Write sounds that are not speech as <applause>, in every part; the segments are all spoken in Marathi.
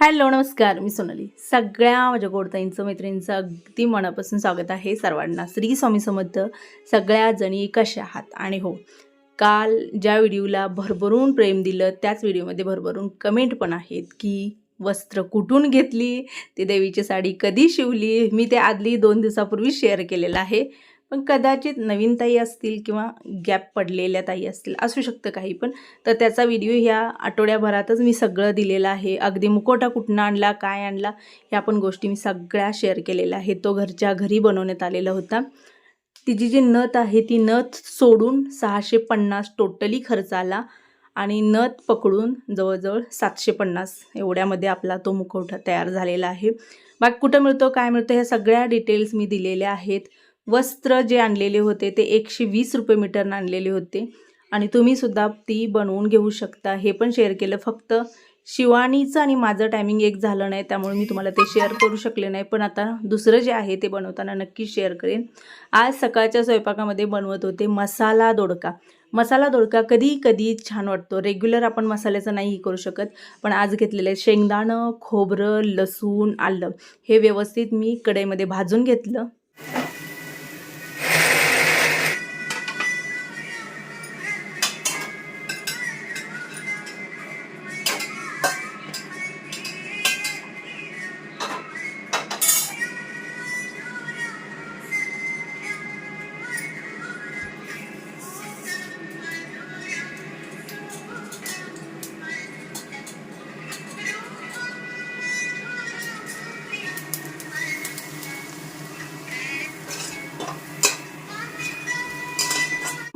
हॅलो नमस्कार. मी सोनाली. सगळ्या माझ्या गोडताईंचं मैत्रिणींचं अगदी मनापासून स्वागत आहे सर्वांना. श्री स्वामी समर्थ. सगळ्या जणी कशा आहात? आणि हो काल ज्या व्हिडिओला भरभरून प्रेम दिलं त्याच व्हिडिओमध्ये भरभरून कमेंट पण आहेत की वस्त्र कुठून घेतली? ती देवीची साडी कधी शिवली? मी ते आदली दोन दिवसापूर्वी शेअर केलेलं आहे. पण कदाचित नवीन ताई असतील किंवा गॅप पडलेल्या ताई असतील असू शकतं काही पण. तर त्याचा व्हिडिओ ह्या आठवड्याभरातच मी सगळं दिलेलं आहे. अगदी मुकोटा कुठनं आणला काय आणला ह्या पण गोष्टी मी सगळ्या शेअर केलेल्या आहे तो घरच्या घरी बनवण्यात आलेला होता. तिची जी नथ आहे ती नथ सोडून सहाशे पन्नास टोटली खर्च आला आणि नथ पकडून जवळजवळ सातशे पन्नास एवढ्यामध्ये आपला तो मुखवटा तयार झालेला आहे. बाकी कुठं मिळतो काय मिळतं ह्या सगळ्या डिटेल्स मी दिलेल्या आहेत. वस्त्र जे आणलेले होते ते एकशे वीस रुपये मीटरनं आणलेले होते. आणि तुम्हीसुद्धा ती बनवून घेऊ शकता. हे पण शेअर केलं. फक्त शिवानीचं आणि माझं टायमिंग एक झालं नाही त्यामुळे मी तुम्हाला ते शेअर करू शकले नाही. पण आता दुसरं जे आहे ते बनवताना नक्की शेअर करेन. आज सकाळच्या स्वयंपाकामध्ये बनवत होते मसाला दोडका. मसाला दोडका कधी कधी छान वाटतो. रेग्युलर आपण मसाल्याचं नाही करू शकत पण आज घेतलेलं आहे शेंगदाणं खोबरं लसूण आलं. हे व्यवस्थित मी कढईमध्ये भाजून घेतलं.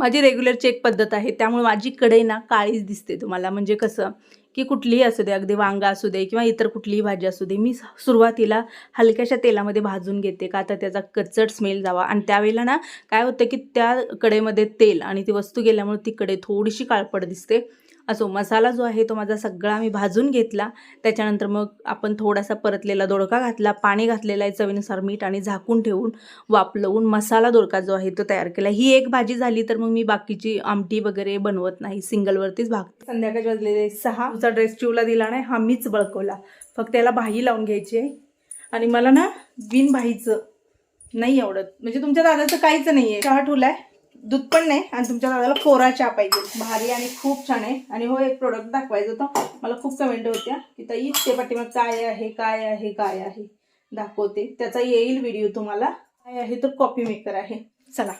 माझी रेग्युलर चेक पद्धत आहे. त्यामुळे माझी कढई ना काळीच दिसते तुम्हाला. म्हणजे कसं की कुठलीही असू दे अगदी वांगा असू दे किंवा इतर कुठलीही भाजी असू दे मी सुरुवातीला हलक्याशा तेलामध्ये भाजून घेते का तर त्याचा कचट स्मेल जावा. आणि त्यावेळेला ना काय होतं की त्या कढईमध्ये तेल आणि ती वस्तू गेल्यामुळे ती कढई थोडीशी काळपट दिसते. असो मसाला जो आहे तो माझा सगळा मी भाजून घेतला. त्याच्यानंतर मग आपण थोडासा परतलेला दोडका घातला पाणी घातलेला आहे चवीनुसार मीठ आणि झाकून ठेवून वापलवून मसाला दोडका जो आहे तो तयार केला. ही एक भाजी झाली तर मग मी बाकीची आमटी वगैरे बनवत नाही सिंगलवरतीच भागते संध्याकाळचे वाजलेले सहा. तुझा ड्रेस चिवला दिला नाही हा मीच बळकवला. फक्त त्याला भाई लावून घ्यायची आहे. आणि मला ना बिन भाईचं नाही आवडत. म्हणजे तुमच्या दादाचं काहीच नाही आहे चहा ठेवलाय? दूध पण नाही आणि तुमच्या दादाला कोरा चहा पाहिजे. भारी आणि खूप छान आहे. आणि हो एक प्रोडक्ट दाखवायचं होतं. मला खूप कमेंट होत्या की ताई ते पाठीमा काय आहे काय आहे काय आहे? दाखवते. त्याचा येईल व्हिडिओ तुम्हाला. काय आहे तर कॉफी मेकर आहे. चला.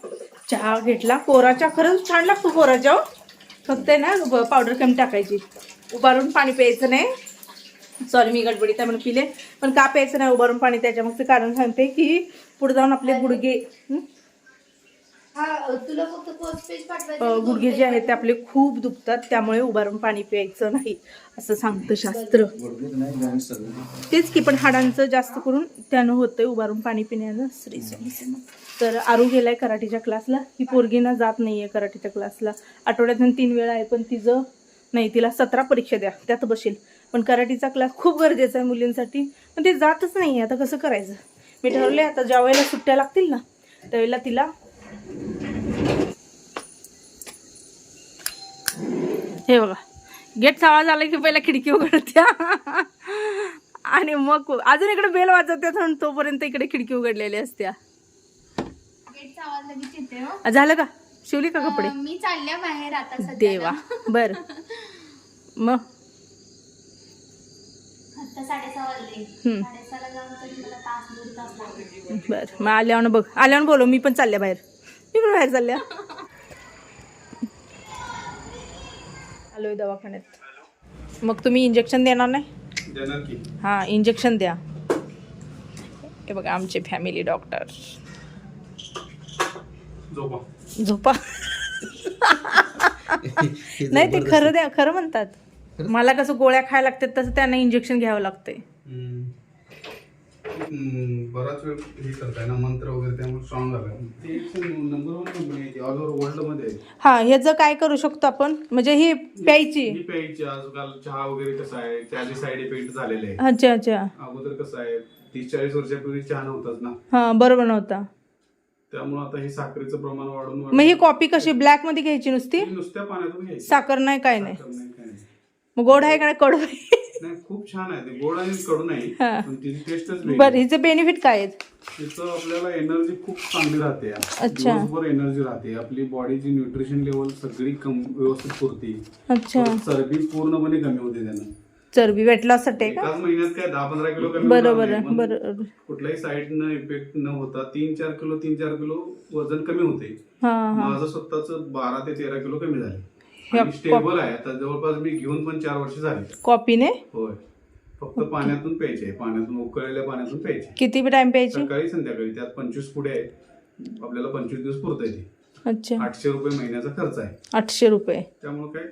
चहा घेतला. कोरा चहा खरंच छान लागतो कोरा चहा हो. फक्त आहे ना पावडर कमी टाकायची. उभारून पाणी प्यायचं नाही. सॉरी मी गडबडी त्यामुळे पिले. पण का प्यायचं नाही उभारून पाणी. त्याच्या मग कारण सांगते की पुढे जाऊन आपले गुडघे हं? तुला फक्त फर्स्ट पेज अ, पाठवायचं गुडघे जे आहेत ते आपले खूप दुखतात त्यामुळे उभारून पाणी प्यायचं नाही असं सांगतं शास्त्र. तेच की पण हाडांचं जास्त करून त्यानं होतंय उभारून पाणी श्री स्वामी समर्थ. तर आरू गेलाय कराटेच्या क्लासला ही पोरगीना जात नाहीये कराटेच्या क्लासला आठवड्यातून तीन वेळा आहे पण तिचं नाही तिला सतरा परीक्षा द्या त्यात बसेल. पण कराटीचा क्लास खूप गरजेचा आहे मुलींसाठी. पण ते जातच नाही आता कसं करायचं? मी ठरवले आता ज्या वेळेला सुट्ट्या लागतील ना त्यावेळेला तिला हे बघा. गेट आवाज आला की पहिला खिडकी उघडत्या. आणि मग अजून इकडे बेल वाजवत्या म्हणून तोपर्यंत इकडे खिडकी उघडलेली असत्या. हो. झालं का? शिवली का कपडे? मी चालल्या बाहेर आता देवा. बर. मग? बर. मग आल्यावर बघ. आल्यावर बोलो मी पण चालल्या बाहेर. मी पण बाहेर चालल्या. आलोय दवाखान्यात. मग तुम्ही इंजेक्शन देणार नाही? हां इंजेक्शन द्या. हे बघा आमचे फॅमिली डॉक्टर झोपा. नाही ते खरं द्या खरं म्हणतात. मला कसं गोळ्या खायला लागतात तसं त्यांना इंजेक्शन घ्यावं लागतंय. बराच वेळ हे करताय ना मंत्र वगैरे त्यामुळे स्ट्रॉंग झालाय. ती नंबर वन कंपनी आहे ती ऑल ओव्हर वर्ल्डमध्ये आहे. हा ह्याचं काय करू शकतो आपण म्हणजे ही प्यायची. प्यायची आजकाल चहा वगैरे कसा आहे त्याचे साईड इफेक्ट झालेले आहे अच्छा अच्छा. अगोदर कसं आहे तीस चाळीस वर्षापूर्वी चहा नव्हताच ना. हा बरोबर नव्हता. त्यामुळे आता हे साखरेचं प्रमाण वाढून मग ही कॉपी कशी ब्लॅकमध्ये घ्यायची नुसती? नुसत्या पाण्यातून घ्यायची. साखर नाही काय नाही. साखर नाही, काय नाही. मग गोड आहे का नाही कडू आहे? नाही खूप छान आहे. ते गोड आणि कडू नाही हा. पण तिची टेस्टच बरं हिचे बेनिफिट काय आहेत तिचं आपल्याला एनर्जी खूप चांगली राहते अच्छा. दिवसभर एनर्जी राहते. आपली बॉडीची न्यूट्रिशन लेवल सगळी कम व्यवस्थित पुरते. अच्छा. परत चरबी पूर्णपणे कमी होते त्यानं. चरबी वेट लॉससाठी का? एकाच महिन्यात काय दहा पंधरा किलो कमी बरोबर आहे नाही, पण बरोबर कुठल्याही साईड न इफेक्ट न होता तीन चार किलो तीन चार किलो वजन कमी होते. हा हा. माझं स्वतःच बारा ते तेरा किलो कमी झाले. आणि स्टेबल आहे. आता जवळपास मी घेऊन पण चार वर्ष झाले. कॉपीने? होय. फक्त पाण्यातून प्यायचे. पाण्यातून उकळलेल्या पाण्यातून प्यायचे. किती टाइम प्यायची? सकाळी संध्याकाळी. त्यात पंचवीस पुढे आहेत आपल्याला पंचवीस दिवस पुरता येते अच्छा. आठशे रुपये महिन्याचा खर्च आहे. आठशे रुपये. त्यामुळे काय?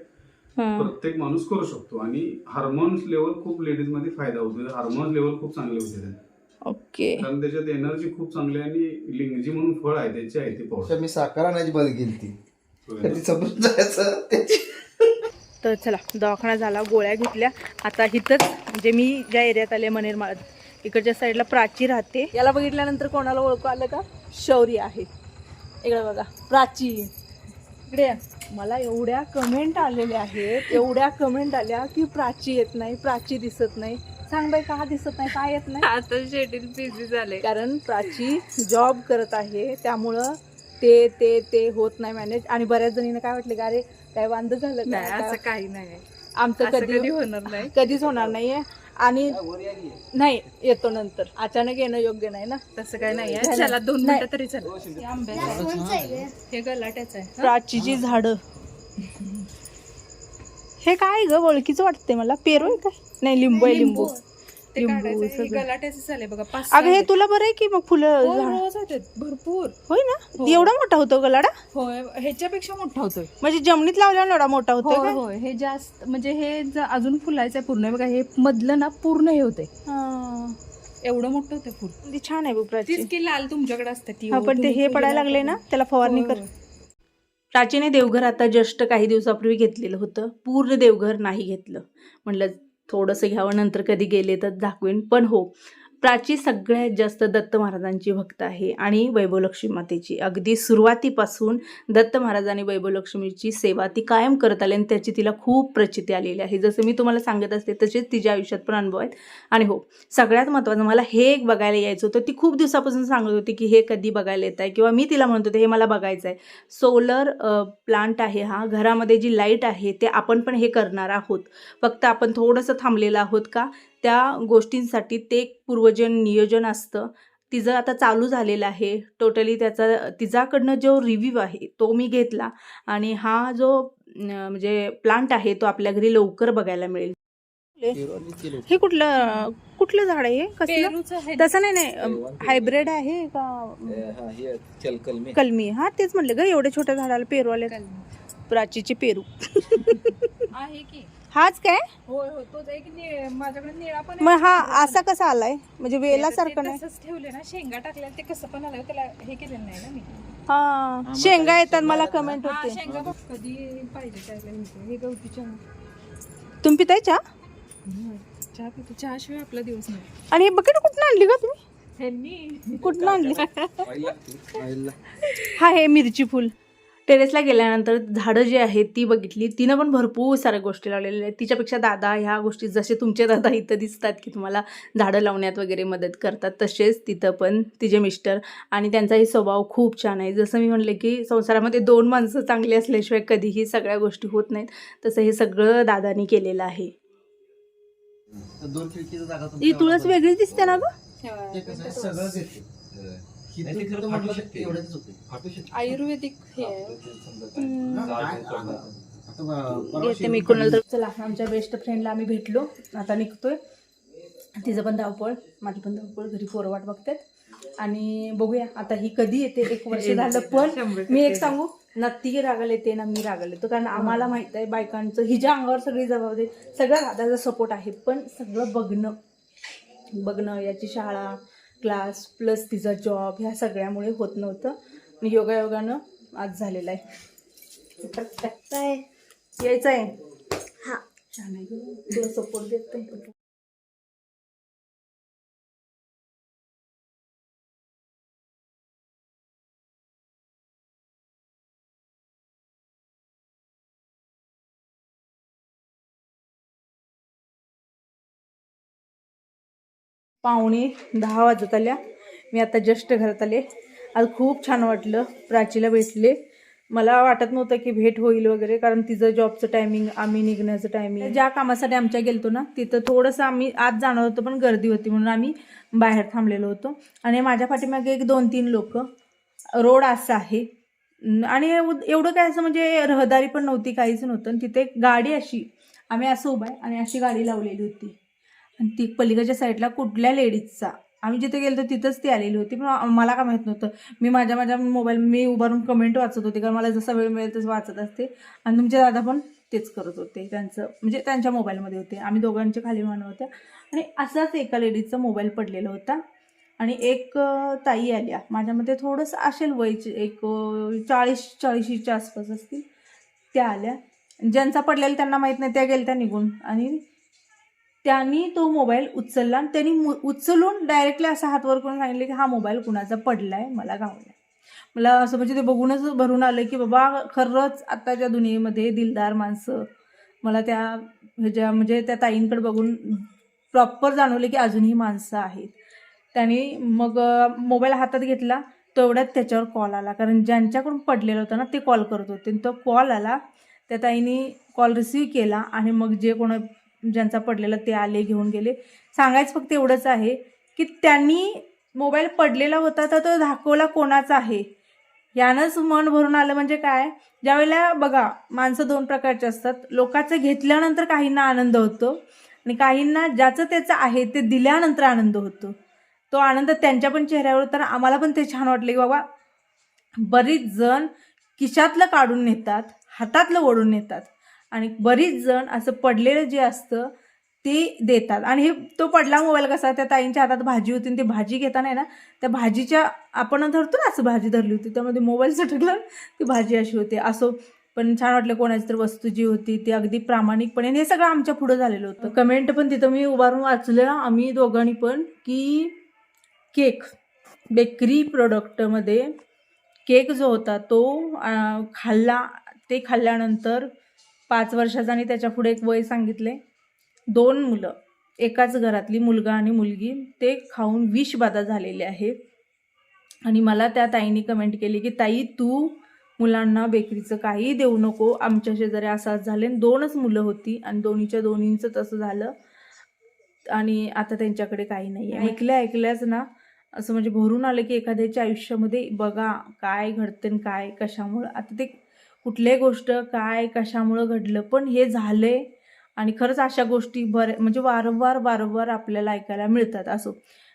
प्रत्येक माणूस करू शकतो. आणि हार्मोन्स लेवल खूप लेडीजमध्ये फायदा होतो हार्मोन्स लेवल खूप चांगले होते. ओके. कारण त्याच्यात एनर्जी खूप चांगली आहे आणि लिंगजी म्हणून फळ आहे त्याची आहे ती पावडर अच्छा, मी साखर आणायची बंद केली ती? कधी समजून जायचं त्याची तर चला दवाखाना झाला गोळ्या घेतल्या. आता इथंच म्हणजे मी ज्या एरियात आले मनेर इकडच्या साईडला प्राची राहते. याला बघितल्यानंतर कोणाला ओळखू आलं का? शौर्य आहे. इकडे बघा प्राची. इकडे. मला एवढ्या कमेंट आलेल्या आहेत एवढ्या कमेंट आल्या की प्राची येत नाही प्राची दिसत नाही. सांग बाई का दिसत नाही का येत नाही? आता शेड्यूल बिझी झाले. कारण प्राची जॉब करत आहे त्यामुळं ते ते ते होत नाही मॅनेज आणि बऱ्याच जणींना काय वाटलं का अरे काय वांद झालं? नाही काय? असं काही नाही. आमचं असं कधी कधी होणार नाही. कधीच होणार नाहीये. आणि नाही येतो नंतर. अचानक येणं योग्य नाही ना? तसं काही नाही झालं. चला दोन नाही. मिनिटं तरी चला. हे आहे? हे गलाट्याचं आहे प्राचीची झाडं. हे काय ग ओळखीचं वाटतंय मला. पेरू आहे काय? नाही लिंबू आहे लिंबू. ते लिंबू काढायचं हे सगळं. गलाट्याचं झाले बघा पाच अगं हे तुला बरं आहे की मग फुलं हो, झाड- रोज होते भरपूर. होय ना? हो. एवढा मोठा होतो गलाडा? होय ह्याच्यापेक्षा मोठा होतोय. म्हणजे जमिनीत लावल्यावर एवढा मोठा होतो होय होय. हे जास्त म्हणजे हे ज- अजून फुलायचं आहे पूर्ण हे बघा हे मधलं ना पूर्ण हे होते एवढं मोठं होतं फुल. छान आहे बघ प्राची. तीच की लाल तुमच्याकडे असते ती हा पण ते हे पडायला लागले ना त्याला फवारणी कर. प्राचीने देवघर आता जस्ट काही दिवसापूर्वी घेतलेलं होतं. पूर्ण देवघर नाही घेतलं. म्हटलं थोडंसं घ्यावं नंतर कधी गेले तर दाखवेन. पण हो प्राची सगळ्यात जास्त दत्त महाराजांची भक्त आहे आणि वैभवलक्ष्मी मातेची. अगदी सुरुवातीपासून दत्त महाराजांनी वैभवलक्ष्मीची सेवा ती कायम करत आली आणि त्याची तिला खूप प्रचिती आलेली आहे. जसं मी तुम्हाला सांगत असते तसेच तिच्या आयुष्यात पण अनुभव आहेत. आणि हो सगळ्यात महत्त्वाचं मला हे एक बघायला यायचं होतं. ती खूप दिवसापासून सांगत होती की हे कधी बघायला येत आहे किंवा मी तिला म्हणत होते हे मला बघायचं आहे सोलर प्लांट आहे हा. घरामध्ये जी लाइट आहे ते आपण पण हे करणार आहोत. फक्त आपण थोडंसं थांबलेलं आहोत का? त्या गोष्टींसाठी ते एक पूर्वजन नियोजन असतं. तिचं आता चालू झालेलं आहे टोटली त्याचा तिच्याकडनं जो रिव्ह्यू आहे तो मी घेतला. आणि हा जो म्हणजे प्लांट आहे तो आपल्या घरी लवकर बघायला मिळेल. हे कुठलं कुठलं झाड आहे हे? कसलं? आहे. तसं नाही नाही. हायब्रिड आहे का? कलमी. हा तेच म्हणलं ग एवढे छोट्या झाडाला पेरू आले प्राचीचे पेरू. आहे की? हाच काय? होय होय तोच एक नि- माझ्याकडे निळा पण आहे. मग हा असा कसा आलाय? म्हणजे वेलासारखं नाही? तसंच ठेवले ना शेंगा टाकल्या ते कसं पण आलं त्याला हे केलेलं नाही ना मी. हा शेंगा येतात मला कमेंट हा होते. शेंगा बघ कधी पाहिजे त्याला हे हे गवती चहा. तुम्ही पिताय चहा? चहा पितो. चहाशिवाय आपला दिवस नाही. आणि हे बकेट कुठून आणली का तुम्ही? ह्यांनी कुठून आणली? <laughs> हा हे मिरची फुल. टेरेसला गेल्यानंतर झाडं जी आहेत ती बघितली. तिनं पण भरपूर साऱ्या गोष्टी लावलेल्या आहेत. तिच्यापेक्षा दादा ह्या गोष्टी जसे तुमचे दादा इथं दिसतात की तुम्हाला झाडं लावण्यात वगैरे मदत करतात तसेच तिथं पण तिचे मिस्टर आणि त्यांचाही स्वभाव खूप छान आहे. जसं मी म्हणले की संसारामध्ये दोन माणसं चांगली असल्याशिवाय कधीही सगळ्या गोष्टी होत नाहीत. तसं हे सगळं दादानी केलेलं आहे. दोन खिडकीचं जागा ही तुळस वेगळीच दिसते ना गं? आयुर्वेदिक हे आहे. येते मी कोणाला तर. चला आमच्या बेस्ट फ्रेंडला आम्ही भेटलो. आता निघतोय. तिचं पण धावपळ माझी पण धावपळ. घरी पोरं वाट बघतात. आणि बघूया आता ही कधी येते? एक वर्ष <laughs> झालं पण मी एक सांगू ना ती रागाला येते ना मी रागाला येतो. कारण आम्हाला माहीत आहे बायकांचं हिच्या अंगावर सगळी जबाबदारी सगळं दादाचा सपोर्ट आहे पण सगळं बघणं. बघणं याची शाळा क्लास प्लस तिचा जॉब ह्या सगळ्यामुळे होत नव्हतं. योगायोगानं आज झालेलं आहे. यायचं आहे हा. छान आहे सपोर्ट देत पावणे दहा वाजत आल्या. मी आता जस्ट घरात आले. आज खूप छान वाटलं. प्राचीला भेटले. मला वाटत नव्हतं की भेट होईल वगैरे कारण तिचं जॉबचं टायमिंग आम्ही निघण्याचं टायमिंग ज्या कामासाठी आमच्या गेलतो ना तिथं थोडंसं आम्ही आज जाणार होतो पण गर्दी होती म्हणून आम्ही बाहेर थांबलेलो होतो. आणि माझ्या पाठीमागे एक दोन तीन लोक. रोड असं आहे. आणि एवढं काय असं म्हणजे रहदारी पण नव्हती काहीच नव्हतं. आणि तिथे एक गाडी अशी आम्ही असं उभा आहे आणि अशी गाडी लावलेली होती. आणि ती पलीकडच्या साईडला कुठल्या लेडीजचा? आम्ही जिथे गेलो तिथंच ती आलेली होती. पण मला काय माहीत नव्हतं. मी माझ्या माझ्या मोबाईल मी उभारून कमेंट वाचत होते. कारण मला जसा वेळ मिळेल तसं वाचत असते. आणि तुमचे दादा पण तेच करत होते. त्यांचं म्हणजे त्यांच्या मोबाईलमध्ये होते. आम्ही दोघांच्या खाली म्हणत होत्या. आणि असाच एका लेडीजचा मोबाईल पडलेला होता. आणि एक ताई आल्या. माझ्यामध्ये थोडंसं असेल वयचे एक चाळीस चाळीशीच्या आसपास असतील. त्या आल्या. ज्यांचा पडलेला त्यांना माहीत नाही त्या गेल्या त्या निघून. आणि त्यांनी तो मोबाईल उचलला आणि त्यांनी मु उचलून डायरेक्टली असा हात वर करून सांगितले की हा मोबाईल कुणाचा पडलाय मला गावलाय. मला असं म्हणजे ते बघूनच भरून आलं की बाबा खरंच आत्ताच्या दुनियेमध्ये दिलदार माणसं मला त्या ह्याच्या म्हणजे त्या ताईंकडे बघून प्रॉपर जाणवले की अजूनही माणसं आहेत. त्यांनी मग मोबाईल हातात घेतला तेवढ्यात त्याच्यावर कॉल आला. कारण ज्यांच्याकडून पडलेला होता ना ते कॉल करत होते. आणि तो कॉल आला त्या ताईने कॉल रिसीव केला आणि मग जे कोण ज्यांचा पडलेला ते आले घेऊन गेले. सांगायचं फक्त एवढंच आहे की त्यांनी मोबाईल पडलेला होता तर तो दाखवला कोणाचा आहे? यानंच मन भरून आलं म्हणजे काय? ज्यावेळेला बघा माणसं दोन प्रकारचे असतात. लोकांचं घेतल्यानंतर काहींना आनंद होतो आणि काहींना ज्याचं त्याचं आहे ते दिल्यानंतर आनंद होतो. तो आनंद त्यांच्या पण चेहऱ्यावर तर आम्हाला पण ते छान वाटले की बाबा बरीच जण खिशातलं काढून नेतात हातातलं ओढून नेतात. आणि बरीच जण असं पडलेलं जे असतं ते देतात. आणि हे तो पडला मोबाईल कसा? त्या ताईंच्या हातात भाजी होती आणि ती भाजी घेताना आहे ना त्या भाजीच्या आपण धरतो ना असं भाजी धरली होती त्यामध्ये मोबाईल सटकला ती भाजी अशी होती. असो पण छान वाटलं कोणाची तर वस्तू जी होती ती अगदी प्रामाणिकपणे हे सगळं आमच्या पुढं झालेलं होतं. कमेंट पण तिथं मी उभारून वाचलं आम्ही दोघांनी पण की केक बेकरी प्रोडक्टमध्ये केक जो होता तो खाल्ला ते खाल्ल्यानंतर पाच वर्षाचा आणि त्याच्या पुढे एक वय सांगितले. दोन मुलं एकाच घरातली मुलगा आणि मुलगी ते खाऊन विषबाधा झालेले आहे आणि मला त्या ताईने कमेंट केली की ताई तू मुलांना बेकरीचं काही देऊ नको. आमच्या शेजारी असंच झाले दोनच मुलं होती आणि दोन्हीच्या दोन्हींचं तसं झालं. आणि आता त्यांच्याकडे काही नाही आहे ऐकल्या ऐकल्याच ना असं म्हणजे भरून आलं की एखाद्याच्या आयुष्यामध्ये बघा काय घडतं काय कशामुळं. आता ते कुठल्याही गोष्ट काय कशामुळं घडलं पण हे झाले आणि खरंच अशा गोष्टी बरे म्हणजे वारंवार वारंवार आपल्याला ऐकायला मिळतात असो.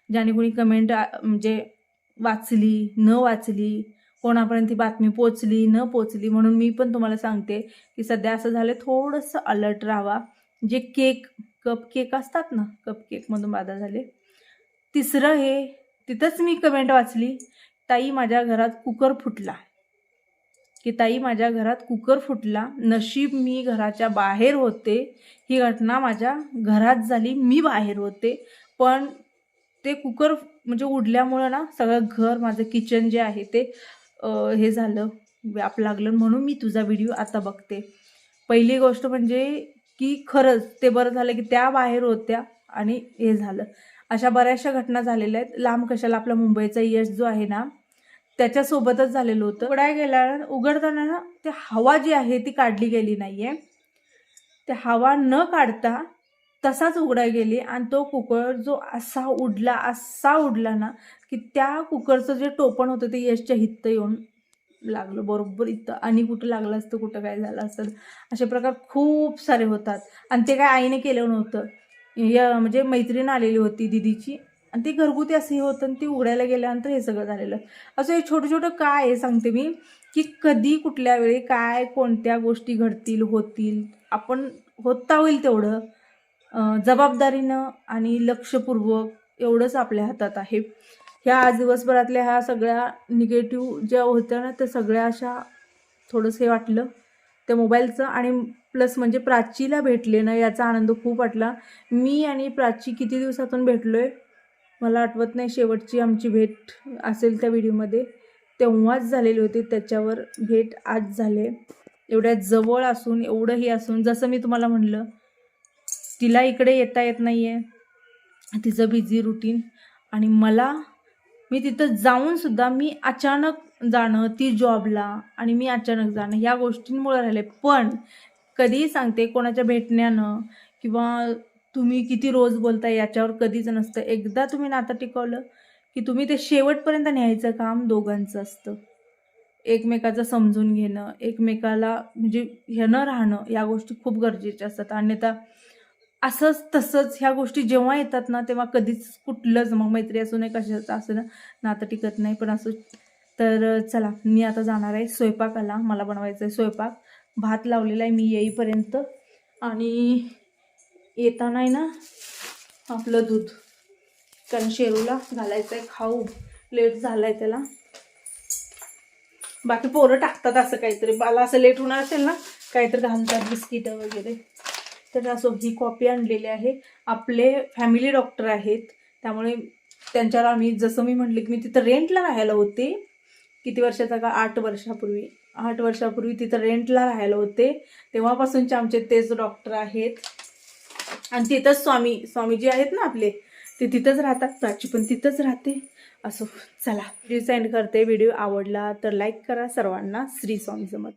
ज्याने कोणी कमेंट म्हणजे वाचली न वाचली कोणापर्यंत ती बातमी पोचली न पोचली म्हणून मी पण तुम्हाला सांगते की सध्या असं झालं थोडंसं अलर्ट राहावा. जे केक कप केक असतात ना कप केकमधून बाधा झाले. तिसरं हे तिथंच मी कमेंट वाचली ताई माझ्या घरात कुकर फुटला की ताई माझ्या घरात कुकर फुटला. नशीब मी घराच्या बाहेर होते. ही घटना माझ्या घरात झाली मी बाहेर होते. पण ते कुकर म्हणजे उडल्यामुळं ना सगळं घर माझं किचन जे आहे ते हे झालं. व्याप लागलं म्हणून मी तुझा व्हिडिओ आता बघते. पहिली गोष्ट म्हणजे की खरंच ते बरं झालं की त्या बाहेर होत्या आणि हे झालं. अशा बऱ्याचशा घटना झालेल्या आहेत. लांब कशाला आपला मुंबईचा यश जो आहे ना त्याच्यासोबतच झालेलं होतं. उघडाय गेल्या उघडताना ना ते हवा जी आहे ती काढली गेली नाही आहे ते हवा न काढता तसाच उघडाय गेली आणि तो कुकर जो असा उडला असा उडला ना की त्या कुकरचं जे टोपण होतं ते यशच्या हित्त येऊन लागलं. बरोबर इथं आणि कुठं लागलं असतं कुठं काय झालं असतं असे प्रकार खूप सारे होतात. आणि ते काय आईने केलं नव्हतं. या म्हणजे मैत्रीण आलेली होती दिदीची. आणि ती घरगुती असंही होतं आणि ती उघडायला गेल्यानंतर हे सगळं झालेलं. असं हे छोटं छोटं काय आहे सांगते मी की कधी कुठल्या वेळी काय कोणत्या गोष्टी घडतील होतील आपण होता होईल तेवढं जबाबदारीनं आणि लक्षपूर्वक एवढंच आपल्या हातात आहे. ह्या आज दिवसभरातल्या ह्या सगळ्या निगेटिव्ह ज्या होत्या ना त्या सगळ्या अशा थोडंसं हे वाटलं. त्या मोबाईलचं आणि प्लस म्हणजे प्राचीला भेटले ना याचा आनंद खूप वाटला. मी आणि प्राची किती दिवसातून भेटलो आहे मला आठवत नाही शेवटची आमची भेट असेल त्या व्हिडिओमध्ये. तेव्हाच झालेली होती त्याच्यावर भेट आज झाले. एवढ्या जवळ असून एवढंही असून जसं मी तुम्हाला म्हणलं तिला इकडे येता येत नाही आहे तिचं बिझी रुटीन आणि मला मी तिथं जाऊनसुद्धा मी अचानक जाणं ती जॉबला आणि मी अचानक जाणं ह्या गोष्टींमुळे राहिले. पण कधीही सांगते कोणाच्या भेटण्यानं किंवा तुम्ही किती रोज बोलताय याच्यावर कधीच नसतं. एकदा तुम्ही नातं टिकवलं की तुम्ही ते शेवटपर्यंत न्यायचं काम दोघांचं असतं. एकमेकाचं समजून घेणं एकमेकाला म्हणजे ह्यानं राहणं या गोष्टी खूप गरजेच्या असतात. अन्यथा असंच तसंच ह्या गोष्टी जेव्हा येतात ना तेव्हा कधीच कुठलंच मग मैत्री असू नये कशाचं असं ना नातं टिकत नाही. पण असं तर चला मी आता जाणार आहे स्वयंपाकाला. मला बनवायचं आहे स्वयंपाक. भात लावलेला आहे मी येईपर्यंत. आणि येताना आहे ना आपलं दूध. कारण शेरूला घालायचं आहे खाऊ. लेट झाला आहे त्याला. बाकी पोरं टाकतात असं काहीतरी. मला असं लेट होणार असेल ना काहीतरी घालतात बिस्किटं वगैरे. तर असो ही कॉपी आणलेली आहे. आपले फॅमिली डॉक्टर आहेत. त्यामुळे त्यांच्यावर आम्ही जसं मी म्हटले की मी तिथं रेंटला राहायला होते. किती वर्षाचा का? आठ वर्षापूर्वी. आठ वर्षापूर्वी तिथं रेंटला राहायला होते. तेव्हापासूनचे आमचे तेच डॉक्टर आहेत. आणि तिथंच स्वामी स्वामीजी आहेत ना आपले ते तिथंच राहतात. प्राची पण तिथंच राहते. असो चला व्हिडिओ सेंड करते. व्हिडिओ आवडला तर लाईक करा सर्वांना. श्री स्वामी समर्थ.